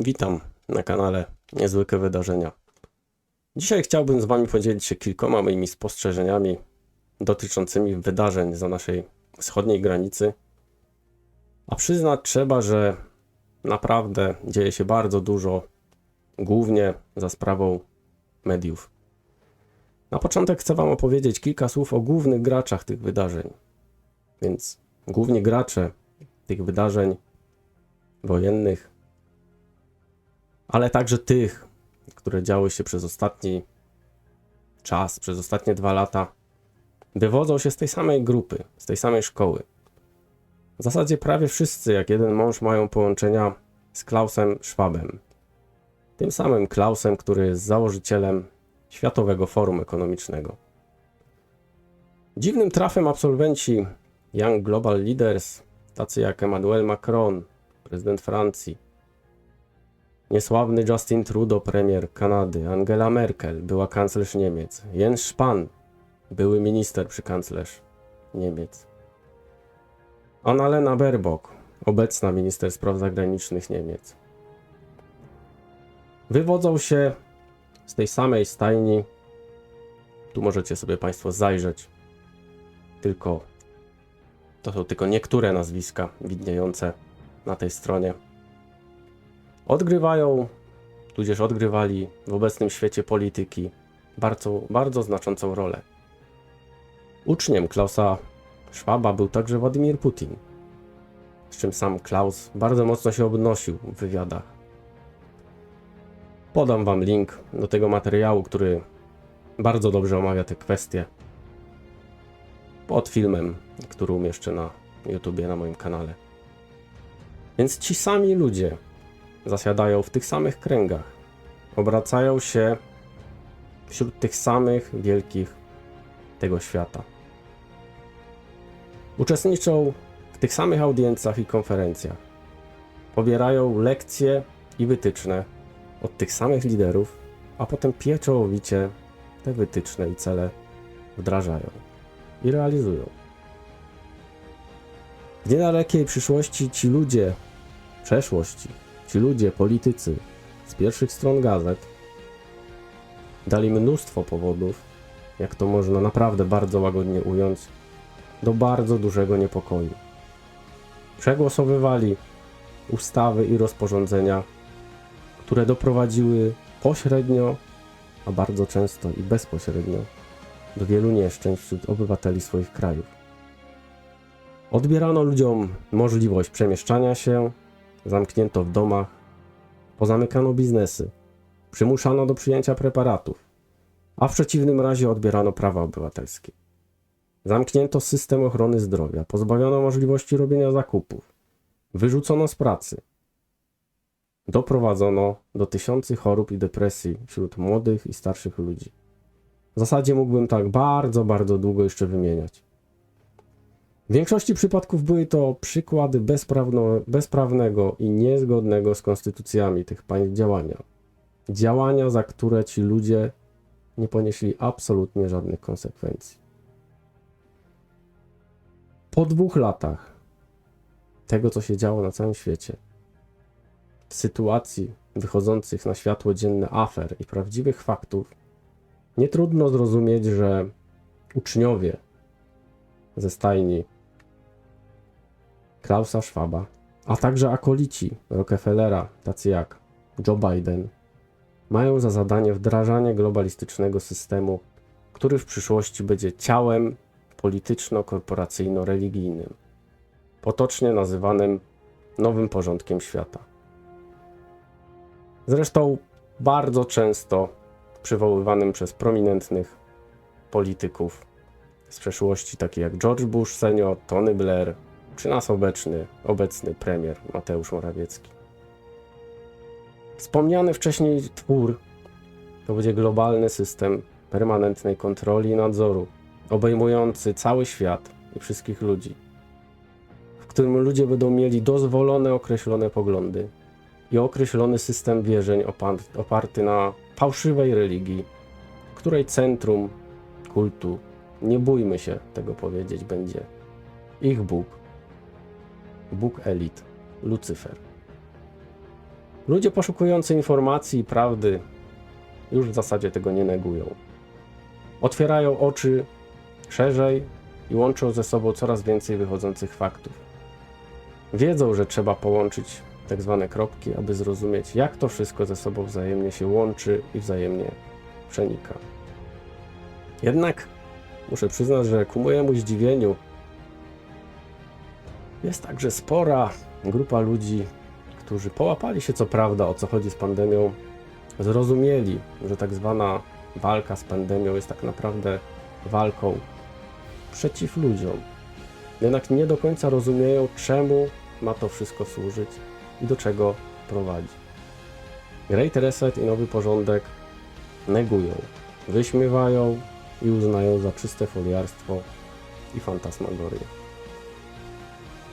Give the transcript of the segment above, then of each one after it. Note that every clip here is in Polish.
Witam na kanale Niezwykłe Wydarzenia. Dzisiaj chciałbym z Wami podzielić się kilkoma moimi spostrzeżeniami dotyczącymi wydarzeń za naszej wschodniej granicy. A przyznać trzeba, że naprawdę dzieje się bardzo dużo, głównie za sprawą mediów. Na początek chcę Wam opowiedzieć kilka słów o głównych graczach tych wydarzeń. Więc główni gracze tych wydarzeń wojennych ale także tych, które działy się przez ostatni czas, przez ostatnie dwa lata, wywodzą się z tej samej grupy, z tej samej szkoły. W zasadzie prawie wszyscy, jak jeden mąż, mają połączenia z Klausem Schwabem. Tym samym Klausem, który jest założycielem Światowego Forum Ekonomicznego. Dziwnym trafem absolwenci Young Global Leaders, tacy jak Emmanuel Macron, prezydent Francji, Niesławny Justin Trudeau, premier Kanady, Angela Merkel, była kanclerz Niemiec, Jens Spahn, były minister przy kanclerz Niemiec, Annalena Baerbock, obecna minister spraw zagranicznych Niemiec. Wywodzą się z tej samej stajni. Tu możecie sobie Państwo zajrzeć. Tylko to są tylko niektóre nazwiska widniejące na tej stronie odgrywają, tudzież odgrywali w obecnym świecie polityki bardzo, bardzo znaczącą rolę. Uczniem Klausa Schwaba był także Władimir Putin, z czym sam Klaus bardzo mocno się odnosił w wywiadach. Podam Wam link do tego materiału, który bardzo dobrze omawia te kwestie pod filmem, który umieszczę na YouTubie, na moim kanale. Więc ci sami ludzie, zasiadają w tych samych kręgach, obracają się wśród tych samych wielkich tego świata. Uczestniczą w tych samych audiencjach i konferencjach. Pobierają lekcje i wytyczne od tych samych liderów, a potem pieczołowicie te wytyczne i cele wdrażają i realizują. W niedalekiej przyszłości ci ludzie przeszłości Ci ludzie, politycy z pierwszych stron gazet dali mnóstwo powodów, jak to można naprawdę bardzo łagodnie ująć, do bardzo dużego niepokoju. Przegłosowywali ustawy i rozporządzenia, które doprowadziły pośrednio, a bardzo często i bezpośrednio do wielu nieszczęść wśród obywateli swoich krajów. Odbierano ludziom możliwość przemieszczania się, zamknięto w domach, pozamykano biznesy, przymuszano do przyjęcia preparatów, a w przeciwnym razie odbierano prawa obywatelskie. Zamknięto system ochrony zdrowia, pozbawiono możliwości robienia zakupów, wyrzucono z pracy. Doprowadzono do tysięcy chorób i depresji wśród młodych i starszych ludzi. W zasadzie mógłbym tak bardzo, bardzo długo jeszcze wymieniać. W większości przypadków były to przykłady bezprawno, bezprawnego i niezgodnego z konstytucjami tych państw działania. Działania, za które ci ludzie nie ponieśli absolutnie żadnych konsekwencji. Po dwóch latach tego, co się działo na całym świecie, sytuacji wychodzących na światło dzienne afer i prawdziwych faktów, nie trudno zrozumieć, że uczniowie ze stajni Klausa Schwaba, a także akolici Rockefellera, tacy jak Joe Biden, mają za zadanie wdrażanie globalistycznego systemu, który w przyszłości będzie ciałem polityczno-korporacyjno-religijnym, potocznie nazywanym nowym porządkiem świata. Zresztą bardzo często przywoływanym przez prominentnych polityków z przeszłości, takich jak George Bush senior, Tony Blair, czy nas obecny, obecny premier Mateusz Morawiecki. Wspomniany wcześniej twór to będzie globalny system permanentnej kontroli i nadzoru, obejmujący cały świat i wszystkich ludzi, w którym ludzie będą mieli dozwolone określone poglądy i określony system wierzeń oparty na fałszywej religii, której centrum kultu, nie bójmy się tego powiedzieć, będzie ich Bóg Bóg elit, Lucyfer. Ludzie poszukujący informacji i prawdy już w zasadzie tego nie negują. Otwierają oczy szerzej i łączą ze sobą coraz więcej wychodzących faktów. Wiedzą, że trzeba połączyć tak zwane kropki, aby zrozumieć, jak to wszystko ze sobą wzajemnie się łączy i wzajemnie przenika. Jednak muszę przyznać, że ku mojemu zdziwieniu jest także spora grupa ludzi, którzy połapali się co prawda o co chodzi z pandemią, zrozumieli, że tak zwana walka z pandemią jest tak naprawdę walką przeciw ludziom. Jednak nie do końca rozumieją, czemu ma to wszystko służyć i do czego prowadzi. Great Reset i nowy porządek negują, wyśmiewają i uznają za czyste foliarstwo i fantasmagorię.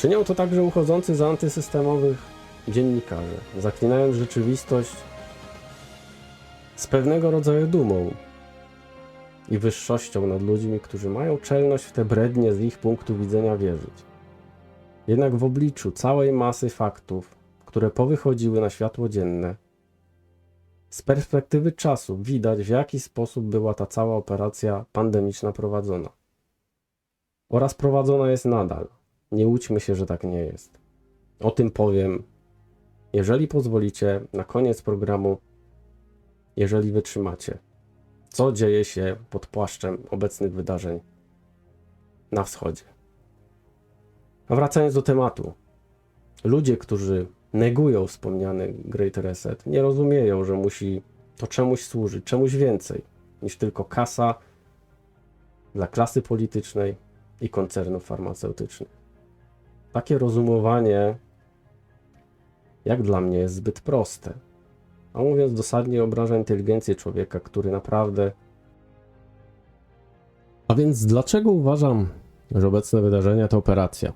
Czynią to także uchodzący za antysystemowych dziennikarze, zaklinając rzeczywistość z pewnego rodzaju dumą i wyższością nad ludźmi, którzy mają czelność w te brednie z ich punktu widzenia wierzyć. Jednak w obliczu całej masy faktów, które powychodziły na światło dzienne, z perspektywy czasu widać, w jaki sposób była ta cała operacja pandemiczna prowadzona. Oraz prowadzona jest nadal. Nie łudźmy się, że tak nie jest. O tym powiem, jeżeli pozwolicie, na koniec programu, jeżeli wytrzymacie. Co dzieje się pod płaszczem obecnych wydarzeń na wschodzie? A wracając do tematu. Ludzie, którzy negują wspomniany Great Reset, nie rozumieją, że musi to czemuś służyć, czemuś więcej niż tylko kasa dla klasy politycznej i koncernów farmaceutycznych. Takie rozumowanie, jak dla mnie, jest zbyt proste. A mówiąc dosadnie, obraża inteligencję człowieka, który naprawdę. A więc dlaczego uważam, że obecne wydarzenia to operacja?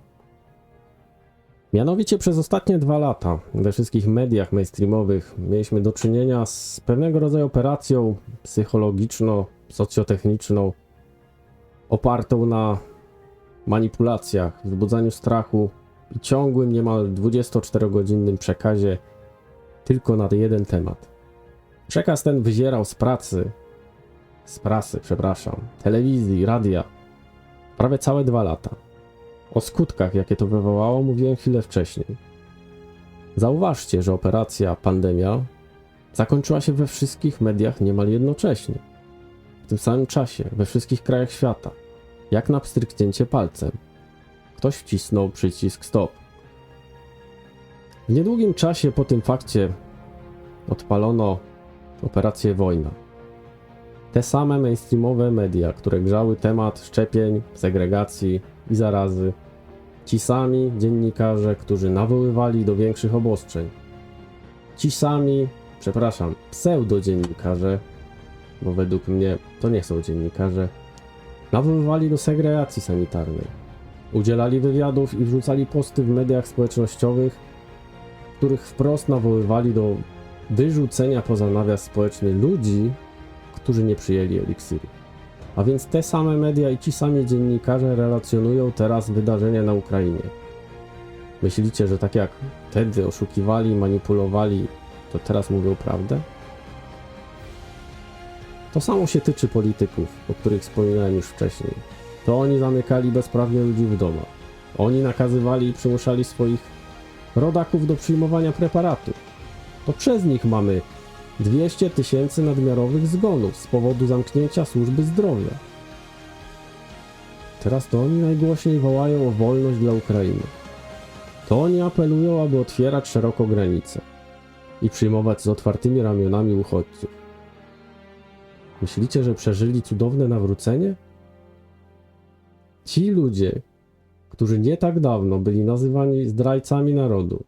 Mianowicie przez ostatnie dwa lata we wszystkich mediach mainstreamowych mieliśmy do czynienia z pewnego rodzaju operacją psychologiczno-socjotechniczną opartą na manipulacjach, wzbudzaniu strachu i ciągłym, niemal 24-godzinnym przekazie tylko na jeden temat. Przekaz ten wyzierał z pracy, z prasy, przepraszam, telewizji, radia, prawie całe dwa lata. O skutkach, jakie to wywołało, mówiłem chwilę wcześniej. Zauważcie, że operacja pandemia zakończyła się we wszystkich mediach niemal jednocześnie. W tym samym czasie, we wszystkich krajach świata, jak na pstryknięcie palcem. Ktoś wcisnął przycisk stop. W niedługim czasie po tym fakcie odpalono operację wojna. Te same mainstreamowe media, które grzały temat szczepień, segregacji i zarazy, ci sami dziennikarze, którzy nawoływali do większych obostrzeń, ci sami, przepraszam, pseudodziennikarze, bo według mnie to nie są dziennikarze, nawoływali do segregacji sanitarnej. Udzielali wywiadów i wrzucali posty w mediach społecznościowych, w których wprost nawoływali do wyrzucenia poza nawias społeczny ludzi, którzy nie przyjęli eliksiru. A więc te same media i ci sami dziennikarze relacjonują teraz wydarzenia na Ukrainie. Myślicie, że tak jak wtedy oszukiwali, manipulowali, to teraz mówią prawdę? To samo się tyczy polityków, o których wspominałem już wcześniej. To oni zamykali bezprawnie ludzi w domach. Oni nakazywali i przymuszali swoich rodaków do przyjmowania preparatów. To przez nich mamy 200 tysięcy nadmiarowych zgonów z powodu zamknięcia służby zdrowia. Teraz to oni najgłośniej wołają o wolność dla Ukrainy. To oni apelują, aby otwierać szeroko granice i przyjmować z otwartymi ramionami uchodźców. Myślicie, że przeżyli cudowne nawrócenie? Ci ludzie, którzy nie tak dawno byli nazywani zdrajcami narodu,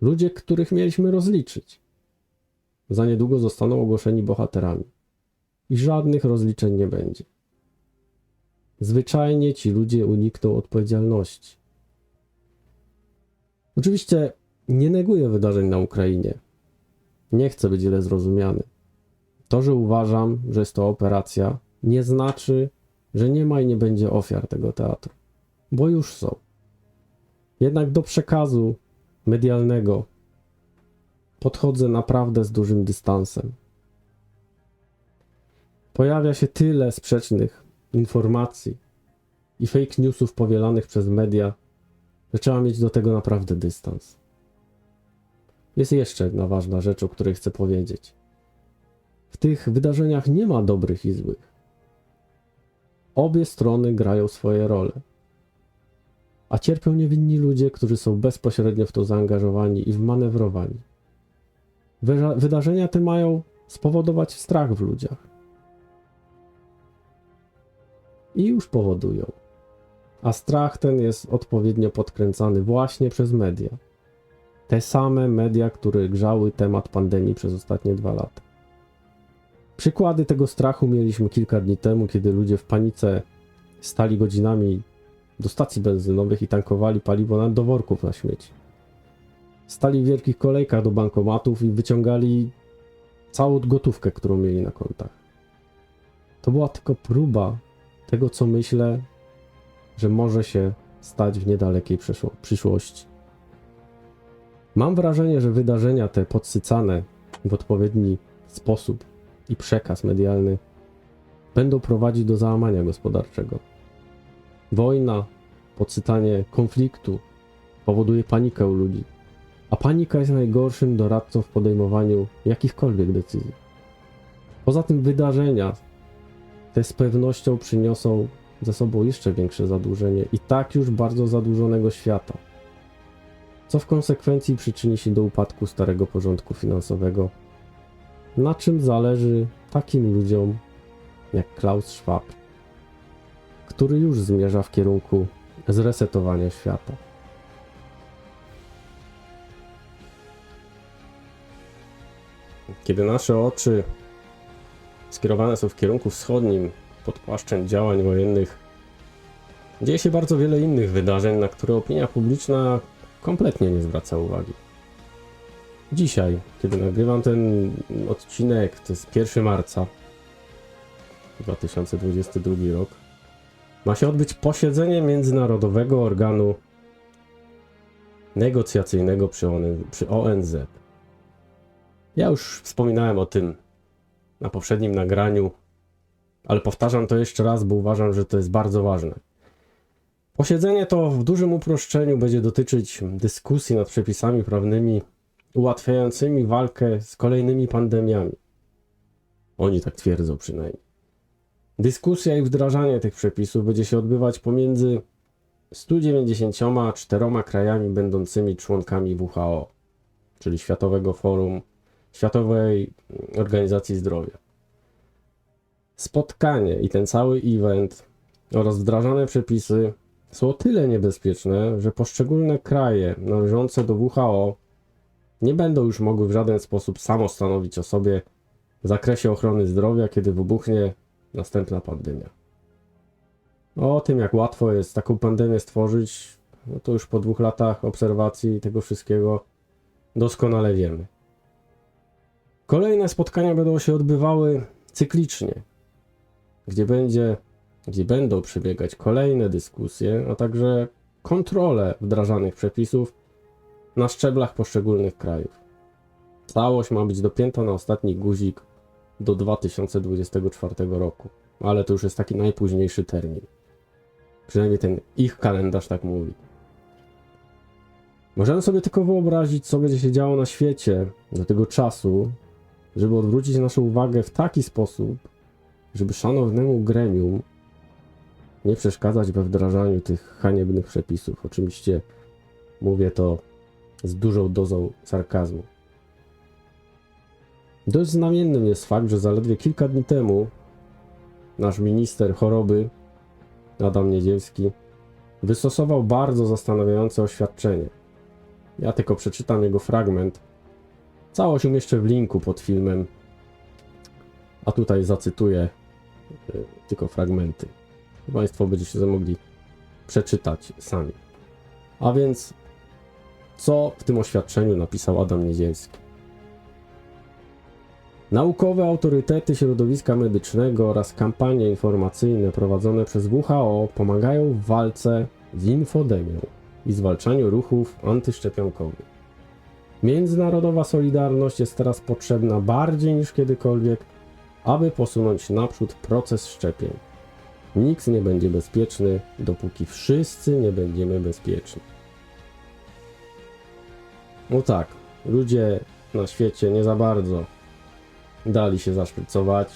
ludzie, których mieliśmy rozliczyć, za niedługo zostaną ogłoszeni bohaterami i żadnych rozliczeń nie będzie. Zwyczajnie ci ludzie unikną odpowiedzialności. Oczywiście nie neguję wydarzeń na Ukrainie. Nie chcę być źle zrozumiany. To, że uważam, że jest to operacja, nie znaczy, że nie ma i nie będzie ofiar tego teatru, bo już są. Jednak do przekazu medialnego podchodzę naprawdę z dużym dystansem. Pojawia się tyle sprzecznych informacji i fake newsów powielanych przez media, że trzeba mieć do tego naprawdę dystans. Jest jeszcze jedna ważna rzecz, o której chcę powiedzieć. Tych wydarzeniach nie ma dobrych i złych. Obie strony grają swoje role. A cierpią niewinni ludzie, którzy są bezpośrednio w to zaangażowani i wmanewrowani. Wydarzenia te mają spowodować strach w ludziach. I już powodują. A strach ten jest odpowiednio podkręcany właśnie przez media. Te same media, które grzały temat pandemii przez ostatnie dwa lata. Przykłady tego strachu mieliśmy kilka dni temu, kiedy ludzie w panice stali godzinami do stacji benzynowych i tankowali paliwo na do worków na śmieci. Stali w wielkich kolejkach do bankomatów i wyciągali całą gotówkę, którą mieli na kontach. To była tylko próba tego, co myślę, że może się stać w niedalekiej przyszło- przyszłości. Mam wrażenie, że wydarzenia te podsycane w odpowiedni sposób i przekaz medialny będą prowadzić do załamania gospodarczego. Wojna, podsycanie konfliktu powoduje panikę u ludzi, a panika jest najgorszym doradcą w podejmowaniu jakichkolwiek decyzji. Poza tym wydarzenia te z pewnością przyniosą ze sobą jeszcze większe zadłużenie i tak już bardzo zadłużonego świata, co w konsekwencji przyczyni się do upadku starego porządku finansowego, na czym zależy takim ludziom jak Klaus Schwab, który już zmierza w kierunku zresetowania świata. Kiedy nasze oczy skierowane są w kierunku wschodnim pod płaszczem działań wojennych, dzieje się bardzo wiele innych wydarzeń, na które opinia publiczna kompletnie nie zwraca uwagi. Dzisiaj, kiedy nagrywam ten odcinek, to jest 1 marca 2022 rok, ma się odbyć posiedzenie międzynarodowego organu negocjacyjnego przy ON- przy ONZ. Ja już wspominałem o tym na poprzednim nagraniu, ale powtarzam to jeszcze raz, bo uważam, że to jest bardzo ważne. Posiedzenie to w dużym uproszczeniu będzie dotyczyć dyskusji nad przepisami prawnymi ułatwiającymi walkę z kolejnymi pandemiami. Oni tak twierdzą przynajmniej. Dyskusja i wdrażanie tych przepisów będzie się odbywać pomiędzy 194 krajami będącymi członkami WHO, czyli Światowego Forum, Światowej Organizacji Zdrowia. Spotkanie i ten cały event oraz wdrażane przepisy są o tyle niebezpieczne, że poszczególne kraje należące do WHO nie będą już mogły w żaden sposób samo stanowić o sobie w zakresie ochrony zdrowia, kiedy wybuchnie następna pandemia. O tym, jak łatwo jest taką pandemię stworzyć, no to już po dwóch latach obserwacji tego wszystkiego doskonale wiemy. Kolejne spotkania będą się odbywały cyklicznie, gdzie będzie, gdzie będą przebiegać kolejne dyskusje, a także kontrole wdrażanych przepisów na szczeblach poszczególnych krajów. Całość ma być dopięta na ostatni guzik do 2024 roku, ale to już jest taki najpóźniejszy termin. Przynajmniej ten ich kalendarz tak mówi. Możemy sobie tylko wyobrazić, co będzie się działo na świecie do tego czasu, żeby odwrócić naszą uwagę w taki sposób, żeby szanownemu gremium nie przeszkadzać we wdrażaniu tych haniebnych przepisów. Oczywiście mówię to z dużą dozą sarkazmu. Dość znamiennym jest fakt, że zaledwie kilka dni temu nasz minister choroby, Adam Niedzielski, wystosował bardzo zastanawiające oświadczenie. Ja tylko przeczytam jego fragment. Całość umieszczę w linku pod filmem, a tutaj zacytuję y, tylko fragmenty. Państwo będziecie mogli przeczytać sami. A więc co w tym oświadczeniu napisał Adam Niedzielski. Naukowe autorytety środowiska medycznego oraz kampanie informacyjne prowadzone przez WHO pomagają w walce z infodemią i zwalczaniu ruchów antyszczepionkowych. Międzynarodowa solidarność jest teraz potrzebna bardziej niż kiedykolwiek, aby posunąć naprzód proces szczepień. Nikt nie będzie bezpieczny, dopóki wszyscy nie będziemy bezpieczni. No tak, ludzie na świecie nie za bardzo dali się zaszprycować.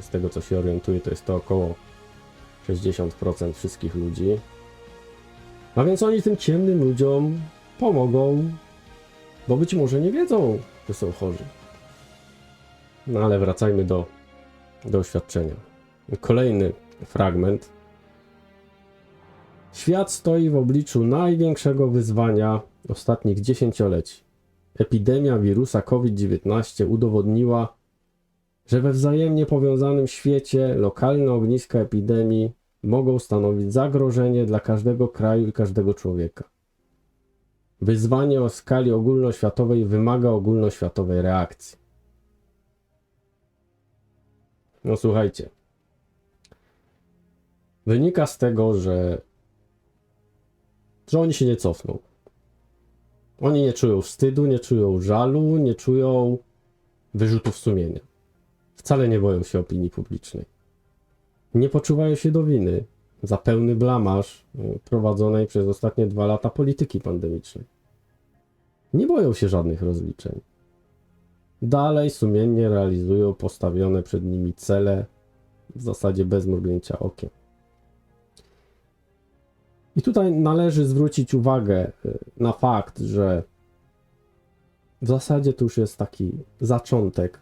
Z tego co się orientuję, to jest to około 60% wszystkich ludzi. A więc oni tym ciemnym ludziom pomogą, bo być może nie wiedzą, że są chorzy. No ale wracajmy do, do oświadczenia. Kolejny fragment. Świat stoi w obliczu największego wyzwania ostatnich dziesięcioleci. Epidemia wirusa COVID-19 udowodniła, że we wzajemnie powiązanym świecie lokalne ogniska epidemii mogą stanowić zagrożenie dla każdego kraju i każdego człowieka. Wyzwanie o skali ogólnoświatowej wymaga ogólnoświatowej reakcji. No słuchajcie. Wynika z tego, że, że oni się nie cofną. Oni nie czują wstydu, nie czują żalu, nie czują wyrzutów sumienia. Wcale nie boją się opinii publicznej. Nie poczuwają się do winy za pełny blamaż y, prowadzonej przez ostatnie dwa lata polityki pandemicznej. Nie boją się żadnych rozliczeń. Dalej sumiennie realizują postawione przed nimi cele w zasadzie bez mrugnięcia okiem. I tutaj należy zwrócić uwagę y, na fakt, że w zasadzie to już jest taki zaczątek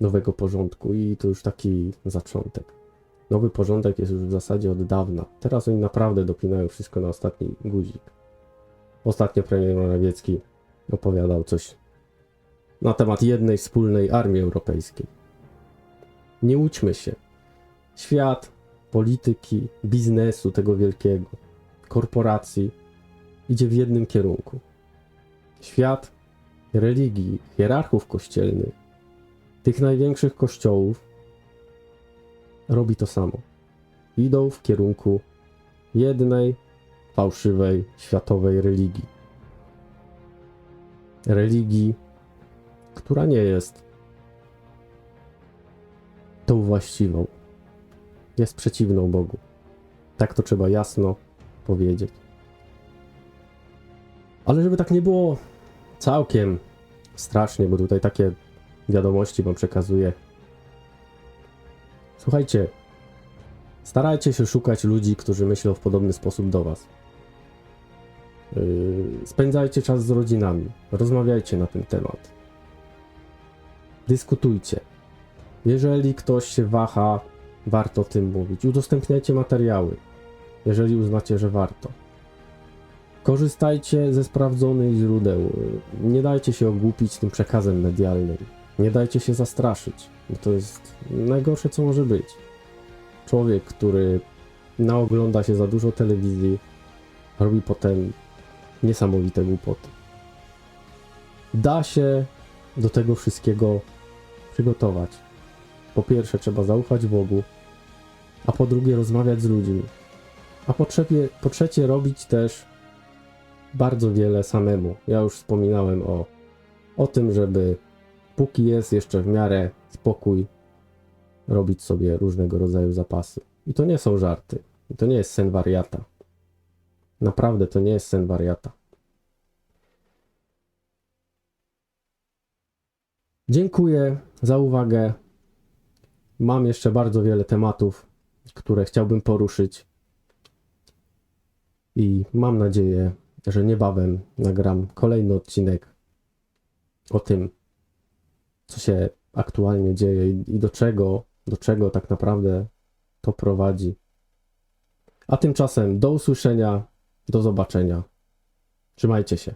nowego porządku i to już taki zaczątek. Nowy porządek jest już w zasadzie od dawna. Teraz oni naprawdę dopinają wszystko na ostatni guzik. Ostatnio premier Morawiecki opowiadał coś na temat jednej wspólnej armii europejskiej. Nie łudźmy się. Świat, polityki, biznesu tego wielkiego, korporacji idzie w jednym kierunku. Świat religii, hierarchów kościelnych, tych największych kościołów robi to samo. Idą w kierunku jednej fałszywej światowej religii. Religii, która nie jest tą właściwą. Jest przeciwną Bogu. Tak to trzeba jasno powiedzieć. Ale żeby tak nie było całkiem strasznie, bo tutaj takie wiadomości wam przekazuję. Słuchajcie, starajcie się szukać ludzi, którzy myślą w podobny sposób do was. Yy, spędzajcie czas z rodzinami, rozmawiajcie na ten temat. Dyskutujcie. Jeżeli ktoś się waha, warto o tym mówić. Udostępniajcie materiały, jeżeli uznacie, że warto. Korzystajcie ze sprawdzonych źródeł. Nie dajcie się ogłupić tym przekazem medialnym. Nie dajcie się zastraszyć, bo to jest najgorsze, co może być. Człowiek, który naogląda się za dużo telewizji, robi potem niesamowite głupoty. Da się do tego wszystkiego przygotować. Po pierwsze, trzeba zaufać Bogu, a po drugie, rozmawiać z ludźmi. A po trzecie, po trzecie robić też bardzo wiele samemu. Ja już wspominałem o, o tym, żeby póki jest jeszcze w miarę spokój, robić sobie różnego rodzaju zapasy. I to nie są żarty. To nie jest sen wariata. Naprawdę to nie jest sen wariata. Dziękuję za uwagę. Mam jeszcze bardzo wiele tematów, które chciałbym poruszyć. I mam nadzieję, że niebawem nagram kolejny odcinek o tym, co się aktualnie dzieje i do czego, do czego tak naprawdę to prowadzi. A tymczasem do usłyszenia, do zobaczenia. Trzymajcie się.